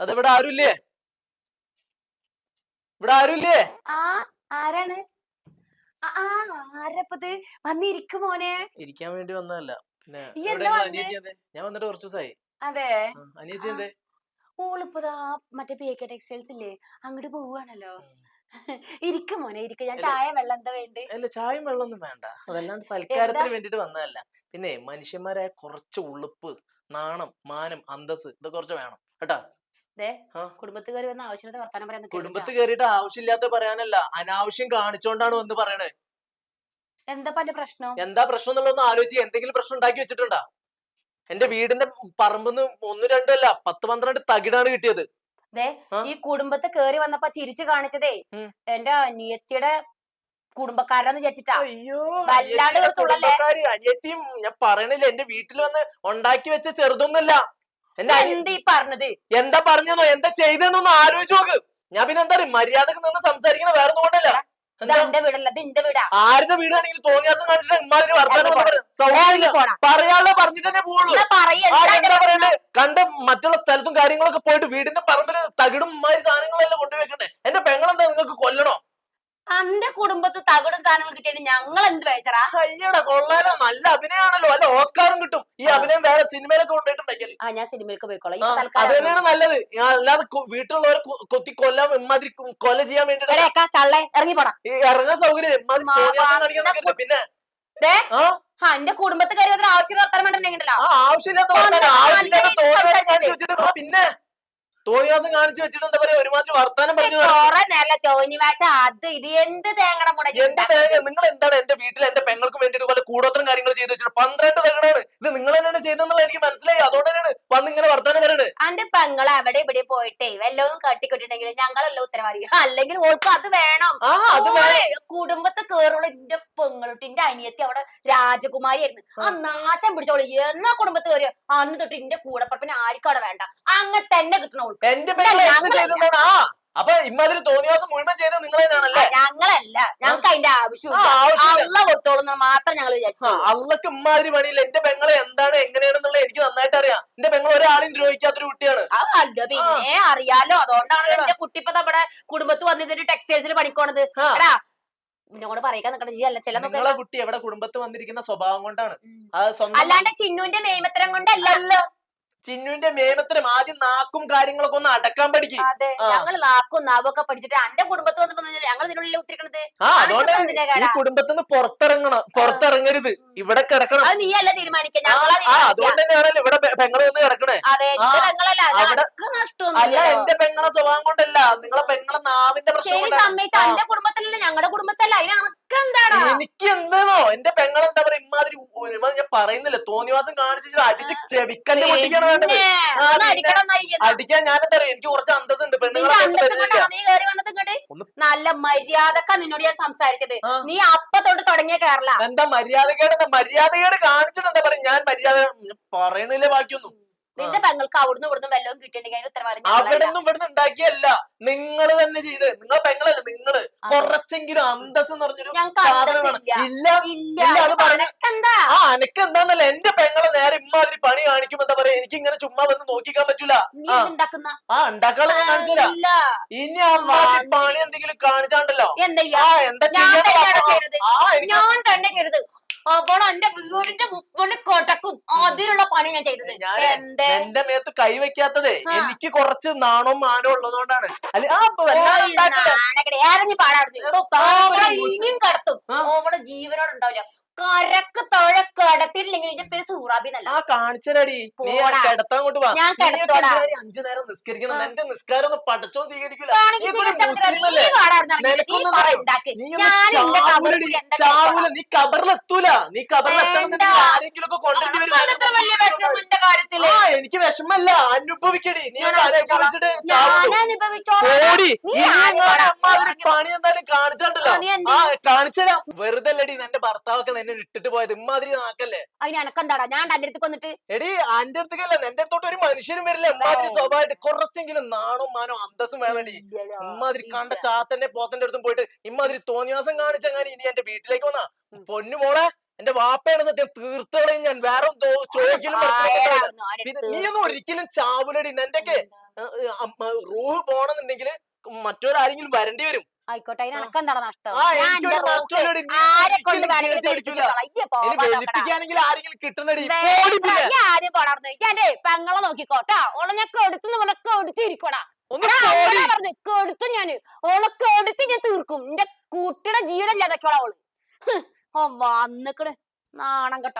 അതിവിടെ ആരുമില്ലേ ഇവിടെ ആരുമില്ലേ ആ ആരാണ്? ആരപ്പത്? വന്നിരിക്കും മോനെ. ഇരിക്കാൻ വേണ്ടി വന്നതല്ല. പിന്നെ? ഞാൻ വന്നിട്ട് കുറച്ച് ദിവസമായി അതെ അനിയത്തി എന്തേ? ഓളിപ്പതാ മറ്റേ പി കെ ടെക്സ്റ്റൈൽസ് ഇല്ലേ? അങ്ങോട്ട് പോവാണല്ലോ. ഇരിക്കും മോനെ ഇരിക്കും. ഞാൻ. ചായ വെള്ളം എന്താ വേണ്ടേ? അല്ല ചായയും വെള്ളമൊന്നും വേണ്ട. അതല്ലാണ്ട് സൽക്കാരത്തിന് വേണ്ടിട്ട് വന്നതല്ല. പിന്നെ മനുഷ്യന്മാരായ കുറച്ച് ഉളുപ്പ് നാണം മാനം അന്തസ് ഇതൊക്കെ കുറച്ച് വേണം. കേട്ടാ. കുടുംബത്തിൽ കയറി വന്ന ആവശ്യമില്ലാത്ത വർത്താനം പറയാൻ നിൽക്കരുത് കുടുംബത്ത് കയറിയിട്ട് ആവശ്യമില്ലാത്ത പറയാനല്ല അനാവശ്യം കാണിച്ചോണ്ടാണ് വന്ന് പറയണേ. എന്താ എന്റെ പ്രശ്നം? എന്താ പ്രശ്നം എന്നുള്ളതൊന്ന് ആലോചിച്ച് എന്തെങ്കിലും പ്രശ്നം ഉണ്ടാക്കി വെച്ചിട്ടുണ്ടാ? എന്റെ വീടിന്റെ പറമ്പെന്ന് ഒന്ന് രണ്ടല്ല പത്ത് പന്ത്രണ്ട് തകിടാണ് കിട്ടിയത്. ഈ കുടുംബത്തെ കേറി വന്നപ്പോ ചിരിച്ചു കാണിച്ചതേ. എന്റെ അനിയത്തിയുടെ കുടുംബക്കാരാന്ന് വിചാരിച്ചിട്ടാ. വല്ലാണ്ട് ഞാൻ പറയണില്ല എന്റെ വീട്ടിൽ വന്ന് ഉണ്ടാക്കി വെച്ച ചെറുതൊന്നുമല്ല. അനിയ- ഈ പറഞ്ഞത്. എന്താ പറഞ്ഞെന്നോ? എന്താ ചെയ്തെന്നൊന്ന് ആലോചിച്ച് നോക്ക്. ഞാൻ പിന്നെ എന്താ പറയുക? മര്യാദയ്ക്ക് നിന്ന് സംസാരിക്കണ വേറെ തോന്നല്ല എന്റെ വീടല്ല ഇത് എന്റെ വീടാ. ആരുടെ വീടാണെങ്കിലും തോന്നിയാസം കാണിച്ചിട്ട് ഇമ്മാതിരി ഒന്നും സൗകര്യമില്ല. പറയാനുള്ള പറഞ്ഞിട്ട് തന്നെ പോവുള്ളൂ. എന്നാ പറയ്, ആ, എന്താ എന്താ പറയണ്ടേ കണ്ട് മറ്റുള്ള സ്ഥലത്തും കാര്യങ്ങളൊക്കെ പോയിട്ട് വീടിന്റെ പറമ്പിൽ തകിടും മാതിരി സാധനങ്ങളെല്ലാം കൊണ്ടുവെക്കണ്ടേ എന്റെ പെങ്ങളെന്താ നിങ്ങൾക്ക് കൊല്ലണോ? അന്റെ കുടുംബത്ത് തകിടും സാധനങ്ങൾ കിട്ടിയാണ് ഞങ്ങൾ എന്ത് വേച്ചറാ അയ്യടാ കൊള്ളാലോ. നല്ല അഭിനയാണല്ലോ. അല്ല ഓസ്കാറും കിട്ടും. ഈ അഭിനയം വേറെ സിനിമയിലൊക്കെ കൊണ്ടുപോയിട്ടുണ്ടെങ്കിൽ. ആ ഞാൻ സിനിമയിലേക്ക് പോയിക്കോളാം. തൽക്കാലം നല്ലത്. ഞാൻ അല്ലാതെ കൊ- വീട്ടിലുള്ളവരെ കൊ- കൊത്തി കൊല്ലാൻ ഇമ്മാതിരി കൊ- കൊല ചെയ്യാൻ വേണ്ടിട്ട് എടേക്കാ ചള്ളേ ഇറങ്ങി പോടാ ഈ ഇറങ്ങാൻ സൗകര്യം ഇമ്മാതിരി മാ- തോന്നിയാസം കാണിക്കാൻ മാ- നിൽക്കരുത്. പിന്നെ ദേ ആ? ആ എന്റെ കുടുംബത്ത് കയറി അതിന് ആവശ്യം വർത്താനം പറഞ്ഞിട്ടുണ്ടെങ്കിലോ? ആ ആവശ്യമില്ലാത്ത വർത്താനം, ആവശ്യമില്ലാത്ത. കാണിച്ച് വെച്ചിട്ട് പിന്നെ തോന്നിയാസം കാണിച്ചു വെച്ചിട്ടുണ്ട് എന്താ പറയാ ഒരുമാതിരി വർത്താനം പറഞ്ഞു തോന്നി അത് ഇത് എന്ത് തേങ്ങട മുട എന്ത് തേങ്ങ? നിങ്ങൾ എന്താണ് എന്റെ വീട്ടിൽ എന്റെ പെങ്ങൾക്ക് വേണ്ടിയിട്ട് പോലെ കൂടോത്രം കാര്യങ്ങൾ ചെയ്ത് വെച്ചിട്ട് പന്ത്രണ്ട് തകടാണ് ഇത് നിങ്ങൾ തന്നെയാണ് ചെയ്തെന്നുള്ള എനിക്ക് മനസ്സിലായി. അതുകൊണ്ട് തന്നെയാണ് വന്ന് ഇങ്ങനെ വർത്താനം പറയണേ. അന്റെ പെങ്ങളെ അവിടെ ഇവിടെ പോയിട്ടേ? വല്ലതും കട്ടിക്കൊട്ടിട്ടെങ്കിൽ ഞങ്ങളല്ല ഉത്തരവാദി. അല്ലെങ്കിൽ ഓൾക്ക് അത് വേണം. ആ അത് വേണം. ഓളെ കുടുംബത്തെ കേറുള്ള എന്റെ പെങ്ങളുട്ടിന്റെ അനിയത്തി അവിടെ രാജകുമാരി ആയിരുന്നു ആ നാശം പിടിച്ചോളൂ. എന്നാ കുടുംബത്ത് കയറിയോ അന്ന് തൊട്ട് എന്റെ കൂടപ്പറപ്പിന് ആർക്കും അവിടെ വേണ്ട. അങ്ങനെ തന്നെ എന്റെ എന്ത് ഞങ്ങളല്ല. ആ. അപ്പൊ ഇമ്മാതിരി തോന്നിയാസം മുഴുവൻ ചെയ്തത് നിങ്ങൾ തന്നെയാണല്ലേ ഞങ്ങളല്ല. ഞങ്ങൾക്ക് അതിന്റെ ആവശ്യം ആവശ്യമില്ല. കൊടുത്തോളൂ മാത്രം ഞങ്ങൾ വിചാരിച്ചു. അള്ളക്ക് ഇമ്മാതിരി പണിയില്ല. എന്റെ പെങ്ങളെ എന്താണ് എങ്ങനെയാണെന്നുള്ളത് എനിക്ക് നന്നായിട്ട് അറിയാം. എന്റെ പെങ്ങൾ ഒരാളെയും ദ്രോഹിക്കാത്തൊരു കുട്ടിയാണ്. പിന്നെ അറിയാലോ അതുകൊണ്ടാണ് എന്റെ കുട്ടി ഇപ്പൊ നമ്മുടെ കുടുംബത്ത് വന്നിട്ട് ടെക്സ്റ്റൈൽസിൽ പണിക്കോണത്. ചില നിങ്ങളെ കുട്ടി എവിടെ കുടുംബത്ത് വന്നിരിക്കുന്ന സ്വഭാവം കൊണ്ടാണ്. അല്ലാണ്ട് ചിന്നുവിന്റെ മേമത്രം കൊണ്ടല്ല അല്ല ചിന്നുവിന്റെ മേമത്തരം ആദ്യം നാക്കും കാര്യങ്ങളൊക്കെ ഒന്ന് അടക്കാൻ പഠിക്കും. അതെ ആ. ഞങ്ങൾ നാക്കും നാവൊക്കെ പഠിച്ചിട്ട് എന്റെ കുടുംബത്ത് വന്നപ്പോ ഞങ്ങൾ ഇതിനുള്ളിൽ ഉത്തിരിക്കണത്? ആ അതുകൊണ്ട് ഈ കുടുംബത്തിൽ നിന്ന് പുറത്തിറങ്ങണം പുറത്തിറങ്ങരുത്. ഇവിടെ കിടക്കണം. അത് നീ അല്ല തീരുമാനിക്കുക ആ, അതുകൊണ്ട് തന്നെയാണല്ലോ ഇവിടെ പെങ്ങളെ വന്ന് കിടക്കണേ. അതെ അല്ല എന്റെ പെങ്ങളെ സ്വഭാവം കൊണ്ടല്ല. നിങ്ങളെ പെങ്ങളെ പ്രശ്നം ശരി സമ്മതിച്ച എന്റെ കുടുംബത്തിലല്ല ഞങ്ങളുടെ കുടുംബത്തല്ല. അതിന് അനക്ക് എന്താടാ? എനിക്ക് എന്താണോ എന്റെ പെങ്ങൾ എന്താ പറയാ ഇമാതിരി ഞാൻ പറയുന്നില്ല. തോന്നിവാസം കാണിച്ചു അടിച്ച് ചെവിക്കല്ല് പൊട്ടിക്കാണ് വേണ്ടത്. അടിക്കാൻ ഞാൻ എന്താ പറയാ എനിക്ക് കുറച്ച് അന്തസ്സുണ്ട്. ഉണ്ട് പെണ്ണുങ്ങളെ നല്ല മര്യാദക്ക നിന്നോട് ഞാൻ സംസാരിച്ചത്. നീ അപ്പൊ തൊട്ട് തുടങ്ങിയ കേരള. എന്താ മര്യാദകേട് എന്താ മര്യാദകേട് കാണിച്ചിട്ട് എന്താ പറയാ? ഞാൻ മര്യാദ പറയണില്ല ബാക്കിയൊന്നും. നിന്റെ പെങ്ങൾക്ക് അവിടുന്ന് ഇവിടുന്ന് വെല്ലവും കിട്ടിയിട്ടുണ്ടെങ്കിൽ അതിന് ഉത്തരവാദിത്തം അവിടെ ഞങ്ങളല്ല. ഇവിടുന്ന് ഉണ്ടാക്കിയല്ല. നിങ്ങൾ തന്നെ ചെയ്ത്. നിങ്ങളെ പെങ്ങളല്ല നിങ്ങൾ. കുറച്ചെങ്കിലും അന്തസ് എന്ന് പറഞ്ഞൊരു ഇല്ല. ഇല്ല. അത് പറഞ്ഞ- ആ അനക്ക് എന്താന്നല്ല എന്റെ പെങ്ങളെ നേരെ ഇമ്മാതിരി പണി കാണിക്കും എന്താ പറയാ? എനിക്ക് ഇങ്ങനെ ചുമ്മാ വന്ന് നോക്കിക്കാൻ പറ്റൂല. ആ. കാണിച്ചുതരാ. ഇല്ല. ഇനി അമ്മാതിരി പണി എന്തെങ്കിലും കാണിച്ചാണ്ടല്ലോ. എന്താ ചെയ്യാൻ. ആ എനിക്ക് ഞാൻ അപ്പോൾ എന്റെ വീടിന്റെ മുപ്പത് കൊടക്കും. അതിനുള്ള പണി ഞാൻ ചെയ്തത് എന്തേ? എന്റെ മേത്ത് കൈവയ്ക്കാത്തത്. എനിക്ക് കുറച്ച് നാണവും മാനവും ഉള്ളതുകൊണ്ടാണ്. അല്ലെ? ആ പാടാടുന്നു കടത്തും. ആ. ഓവളെ ജീവനോട് ഉണ്ടാവില്ല. കരക്ക് തൊഴ അടത്തിയിട്ടില്ലെങ്കിൽ എന്റെ പേര് സൂറാബി എന്നല്ല ആ കാണിച്ചടി നീ ആ പോടാ. കിടത്താൻ കൊണ്ട് വാ ഞാൻ നീയൊക്കെ കിടത്തോടാ. എന്തിനാ ഈ അഞ്ചു നേരം നിസ്കരിക്കണം. എന്റെ നിസ്കാരം ഒന്നും പഠിച്ചോ സ്വീകരിക്കില്ല കാണിക്ക് നീയൊക്കെ ഒരു സ്വീകരിച്ചാ മതി. മുസ്ലിം നീ അല്ലേ? പാടാടുന്ന ഇറങ്ങിയിട്ട് നീ നിനക്കൊന്നും പറ അറിയോ? ഉണ്ടാക്ക്. നീ ഒന്ന് ചാവൂലടി, ചാവൂല നീ കബറിലെത്തൂല നീ കബറിലെത്തണമെന്നുണ്ടെങ്കിൽ വേണ്ട. ആരെങ്കിലും ഒക്കെ വരും അനക്കത്ര വലിയ വിഷമം എന്റെ കാര്യത്തിൽ ആ എനിക്ക് വിഷമല്ല. അനുഭവിക്കടി. നീ. അനുഭവിച്ചിട്ട് പണി എന്തായാലും കാണിച്ചാണ്ടല്ലോ. ആ, കാണിച്ചുതരാം വെറുതെ അല്ലടി നിന്റെ ഭർത്താവൊക്കെ നിന്നെ ഇട്ടിട്ട് പോയത്. ഇമ്മാതിരി നാക്കല്ലേ. അതിന് എനക്കെന്താടാ ഞാൻ എന്റെ അടുത്ത് വന്നിട്ട് എടി അന്റെ അടുത്തേക്കല്ല. എന്റെ അടുത്തോട്ട് ഒരു മനുഷ്യനും വരില്ല. ഇമ്മാതിരി സ്വഭാവമായിട്ട് കുറച്ചെങ്കിലും നാണോ മാനോ അന്തസ്സും വേണടി ഇമ്മാതിരി കണ്ട ചാത്തന്റെ പോത്തന്റെ അടുത്തും പോയിട്ട് ഇമ്മാതിരി തോന്നിയാസം കാണിച്ചങ്ങനെ ഇനി എന്റെ വീട്ടിലേക്ക് വന്നാ. പൊന്നു മോളെ. എന്റെ വാപ്പയാണ് സത്യം തീർത്തുകളെയും ഞാൻ. വേറെ ചോദിക്കലും നീ ഒന്നും ഒരിക്കലും ചാവുലടി. എന്റെയൊക്കെ റൂഹ് പോണെന്നുണ്ടെങ്കിൽ മറ്റൊരാരെങ്കിലും വരേണ്ടി വരും. ആയിക്കോട്ടെ എന്താണ് നഷ്ടം? ആരെ പോണാർന്ന് പെങ്ങളെ നോക്കിക്കോട്ടാ ഓളെ ഞാൻ പോലെ കെടുത്തിരിക്കോടാ പറഞ്ഞു കെടുത്തു ഞാൻ. ഓളൊക്കെ എടുത്ത് ഞാൻ തീർക്കും. എന്റെ കൂട്ടിയുടെ ജീവിതം ഇല്ലാതൊക്കെയോളാ ഓൾ ഓ വന്നിക്കണ് നാണം കെട്ട